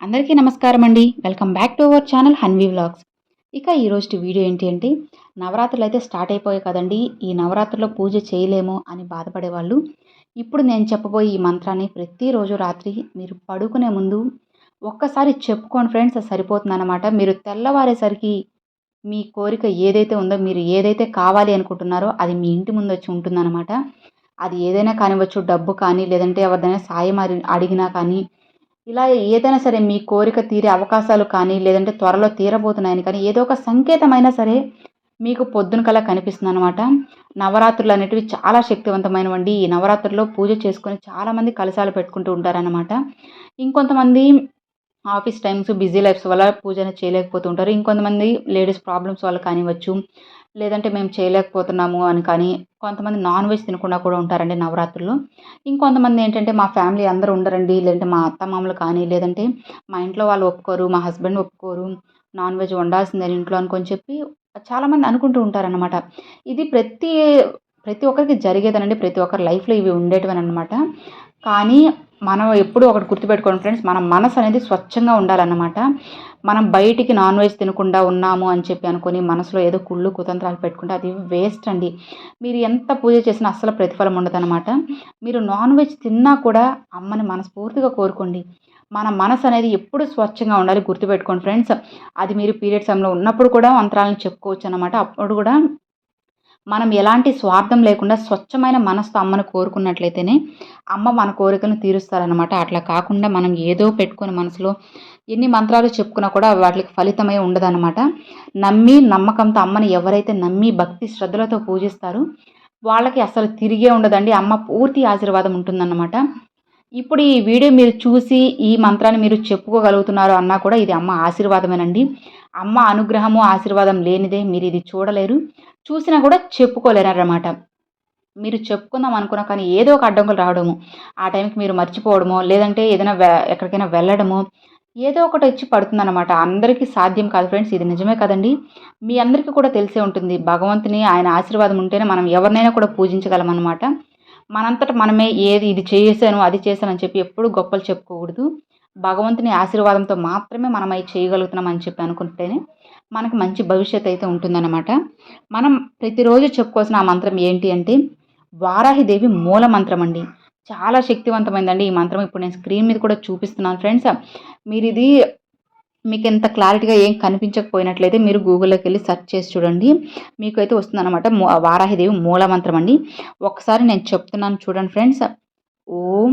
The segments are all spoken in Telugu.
అందరికీ నమస్కారం అండి welcome back to our channel Hanvi vlogs. ఇక ఈరోజు వీడియో ఏంటి అంటే నవరాత్రులు అయితే స్టార్ట్ అయిపోయాయి కదండి. ఈ నవరాత్రుల్లో పూజ చేయలేము అని బాధపడేవాళ్ళు. ఇప్పుడు నేను చెప్పబోయే ఈ మంత్రాన్ని ప్రతిరోజు రాత్రి మీరు పడుకునే ముందు ఒక్కసారి చెప్పుకోండి ఫ్రెండ్స్ అది సరిపోతుందన్నమాట మీరు తెల్లవారేసరికి మీ కోరిక ఏదైతే ఉందో మీరు ఏదైతే కావాలి అనుకుంటున్నారో అది మీ ఇంటి ముందు వచ్చి ఉంటుందన్నమాట. అది ఏదైనా కానివ్వచ్చు డబ్బు కానీ లేదంటే ఎవరిదైనా సాయం అడిగినా కానీ ఇలా ఏదైనా సరే మీ కోరిక తీరే అవకాశాలు కానీ లేదంటే త్వరలో తీరబోతున్నాయని కానీ ఏదో ఒక సంకేతమైనా సరే మీకు పొద్దున కల కనిపిస్తుంది అనమాట నవరాత్రులు అనేటివి చాలా శక్తివంతమైనవండి. ఈ నవరాత్రుల్లో పూజ చేసుకొని చాలామంది కలశాలు పెట్టుకుంటూ ఉంటారనమాట ఇంకొంతమంది ఆఫీస్ టైమ్స్ బిజీ లైఫ్స్ వల్ల పూజను చేయలేకపోతుంటారు ఇంకొంతమంది లేడీస్ ప్రాబ్లమ్స్ వల్ల కానివ్వచ్చు లేదంటే మేము చేయలేకపోతున్నాము అని కానీ కొంతమంది నాన్ వెజ్ తినకుండా కూడా ఉంటారండి నవరాత్రుల్లో. ఇంకొంతమంది ఏంటంటే మా ఫ్యామిలీ అందరూ ఉండరండి. లేదంటే మా అత్త మామలు కానీ లేదంటే మా ఇంట్లో వాళ్ళు ఒప్పుకోరు మా హస్బెండ్ ఒప్పుకోరు నాన్ వెజ్ వండాల్సిందే ఇంట్లో అనుకొని చెప్పి చాలామంది అనుకుంటూ ఉంటారనమాట ఇది ప్రతి ప్రతి ఒక్కరికి జరిగేదనండి. ప్రతి ఒక్కరి లైఫ్లో ఇవి ఉండేటివనమాట కానీ మనం ఎప్పుడు ఒకటి గుర్తుపెట్టుకోండి ఫ్రెండ్స్ మన మనసు అనేది స్వచ్ఛంగా ఉండాలన్నమాట. మనం బయటికి నాన్ వెజ్ తినకుండా ఉన్నాము అని చెప్పి అనుకొని మనసులో ఏదో కుళ్ళు కుతంత్రాలు పెట్టుకుంటే అది వేస్ట్ అండి. మీరు ఎంత పూజ చేసినా అస్సలు ప్రతిఫలం ఉండదన్నమాట. మీరు నాన్ వెజ్ తిన్నా కూడా అమ్మని మనస్ఫూర్తిగా కోరుకోండి. మన మనసు అనేది ఎప్పుడు స్వచ్ఛంగా ఉండాలి గుర్తుపెట్టుకోండి ఫ్రెండ్స్. అది మీరు పీరియడ్ సమయంలో ఉన్నప్పుడు కూడా మంత్రాలను చెప్పుకోవచ్చు అనమాట అప్పుడు కూడా మనం ఎలాంటి స్వార్థం లేకుండా స్వచ్ఛమైన మనసుతో అమ్మను కోరుకున్నట్లయితేనే అమ్మ మన కోరికను తీరుస్తారనమాట అట్లా కాకుండా మనం ఏదో పెట్టుకొని మనసులో ఎన్ని మంత్రాలు చెప్పుకున్నా కూడా వాటికి ఫలితమై ఉండదన్నమాట. నమ్మి నమ్మకంతో అమ్మని ఎవరైతే నమ్మి భక్తి శ్రద్ధలతో పూజిస్తారో వాళ్ళకి అసలు తిరిగే ఉండదండి. అమ్మ పూర్తి ఆశీర్వాదం ఉంటుందన్నమాట. ఇప్పుడు ఈ వీడియో మీరు చూసి ఈ మంత్రాన్ని మీరు చెప్పుకోగలుగుతున్నారు అన్నా కూడా ఇది అమ్మ ఆశీర్వాదమేనండి. అమ్మ అనుగ్రహము ఆశీర్వాదం లేనిదే మీరు ఇది చూడలేరు. చూసినా కూడా చెప్పుకోలేరు అన్నమాట మీరు చెప్పుకుందాం అనుకున్నా కానీ ఏదో ఒక అడ్డంకులు రావడము ఆ టైంకి మీరు మర్చిపోవడమో లేదంటే ఏదైనా ఎక్కడికైనా వెళ్ళడము ఏదో ఒకటి వచ్చి పడుతుందన్నమాట. అందరికీ సాధ్యం కాదు ఫ్రెండ్స్ ఇది నిజమే కదండి. మీ అందరికీ కూడా తెలిసే ఉంటుంది భగవంతుని ఆయన ఆశీర్వాదం ఉంటేనే మనం ఎవరినైనా కూడా పూజించగలం అనమాట మనంతట మనమే ఏది ఇది చేశాను అది చేశాను అని చెప్పి ఎప్పుడు గొప్పలు చెప్పుకోకూడదు. భగవంతుని ఆశీర్వాదంతో మాత్రమే మనం అవి చేయగలుగుతున్నాం అని చెప్పి అనుకుంటేనే మనకు మంచి భవిష్యత్తు అయితే ఉంటుందన్నమాట. మనం ప్రతిరోజు చెప్పుకోవాల్సిన ఆ మంత్రం ఏంటి అంటే వారాహిదేవి మూల మంత్రం అండి. చాలా శక్తివంతమైందండి ఈ మంత్రం. ఇప్పుడు నేను స్క్రీన్ మీద కూడా చూపిస్తున్నాను ఫ్రెండ్స్. మీరు ఇది మీకు ఎంత క్లారిటీగా ఏం కనిపించకపోయినట్లయితే మీరు గూగుల్లోకి వెళ్ళి సెర్చ్ చేసి చూడండి. మీకు అయితే వస్తుందన్నమాట వారాహిదేవి మూలమంత్రం అండి. ఒకసారి నేను చెప్తున్నాను చూడండి ఫ్రెండ్స్. ఓం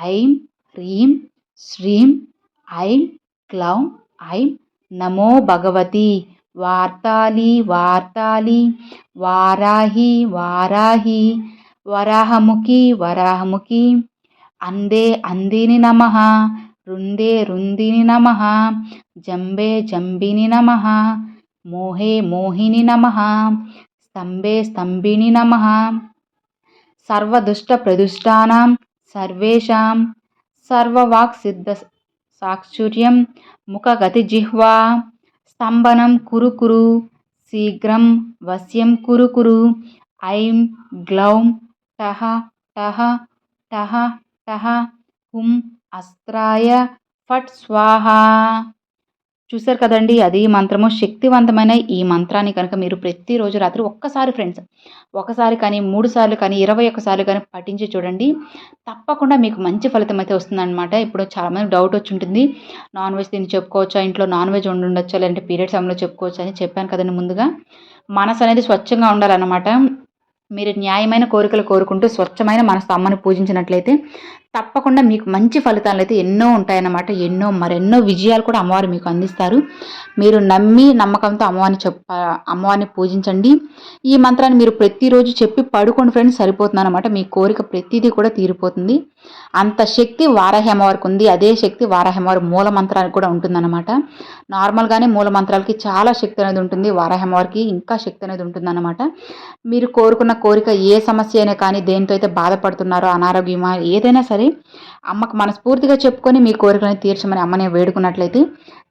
ఐం హ్రీం శ్రీం ఐం క్లౌం ఐం నమో భగవతి. వార్తాలి వార్తాలి. వారాహి వారాహి. వరాహముఖి వరాహముఖి. అందే అందిని నమ. రుందే రుందిని నమ జంబే జంబిని నమ మోహే మోహిని నమ స్తంభే స్తంభిని నమ సర్వదుష్ట ప్రదుష్టానాం సర్వేషాం సర్వవాక్ సిద్ధ సాక్షుర్యం ముఖగతి జిహ్వా స్తంభనం కురు కురు శీఘ్రం వశ్యం కురు కురు ఐం గ్లౌం టహ టహ టహ టహ హుం అస్త్రాయ ఫట్ స్వాహ. చూశారు కదండి అది మంత్రము. శక్తివంతమైన ఈ మంత్రాన్ని కనుక మీరు ప్రతిరోజు రాత్రి ఒక్కసారి ఫ్రెండ్స్ ఒకసారి కానీ మూడు సార్లు కానీ ఇరవై ఒక్కసార్లు కానీ పఠించి చూడండి. తప్పకుండా మీకు మంచి ఫలితం అయితే వస్తుందన్నమాట. ఇప్పుడు చాలామంది డౌట్ వచ్చి ఉంటుంది. నాన్ వెజ్ తిని చెప్పుకోవచ్చా? ఇంట్లో నాన్ వెజ్ వండి ఉండొచ్చా? లేదంటే పీరియడ్ సమయంలో చెప్పుకోవచ్చా? అని చెప్పాను కదండి ముందుగా. మనసు అనేది స్వచ్ఛంగా ఉండాలన్నమాట. మీరు న్యాయమైన కోరికలు కోరుకుంటూ స్వచ్ఛమైన మనసు అమ్మని పూజించినట్లయితే తప్పకుండా మీకు మంచి ఫలితాలు అయితే ఎన్నో ఉంటాయన్నమాట. ఎన్నో మరెన్నో విజయాలు కూడా అమ్మవారు మీకు అందిస్తారు. మీరు నమ్మి నమ్మకంతో అమ్మవారిని చెప్ప అమ్మవారిని పూజించండి. ఈ మంత్రాన్ని మీరు ప్రతిరోజు చెప్పి పడుకోండి ఫ్రెండ్స్ సరిపోతుంది అనమాట మీ కోరిక ప్రతిదీ కూడా తీరిపోతుంది. అంత శక్తి వారాహి అమ్మవారికి ఉంది. అదే శక్తి వారాహి అమ్మవారి మూల మంత్రానికి కూడా ఉంటుందన్నమాట. నార్మల్గానే మూల మంత్రాలకి చాలా శక్తి అనేది ఉంటుంది. వారాహి అమ్మవారికి ఇంకా శక్తి అనేది ఉంటుందన్నమాట. మీరు కోరుకున్న కోరిక ఏ సమస్య అయినా కానీ దేనితో అయితే బాధపడుతున్నారో అనారోగ్యమా ఏదైనా సరే అమ్మకు మనస్ఫూర్తిగా చెప్పుకొని మీ కోరికలను తీర్చమని అమ్మని వేడుకున్నట్లయితే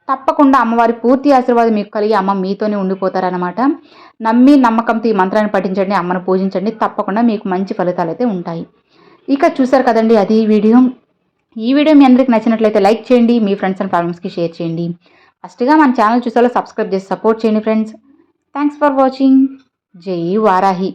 తప్పకుండా అమ్మవారి పూర్తి ఆశీర్వాదం మీకు కలిగి అమ్మ మీతోనే ఉండిపోతారనమాట నమ్మి నమ్మకంతో ఈ మంత్రాన్ని పఠించండి అమ్మను పూజించండి తప్పకుండా మీకు మంచి ఫలితాలు అయితే ఉంటాయి. ఇక చూసారు కదండి అది ఈ వీడియో. ఈ వీడియో మీ అందరికి నచ్చినట్లయితే లైక్ చేయండి మీ ఫ్రెండ్స్ అండ్ ప్రాబ్లమ్స్కి షేర్ చేయండి. ఫస్ట్గా మన ఛానల్ చూసేలా సబ్స్క్రైబ్ చేసి సపోర్ట్ చేయండి ఫ్రెండ్స్. Thanks for watching. జై వారాహి.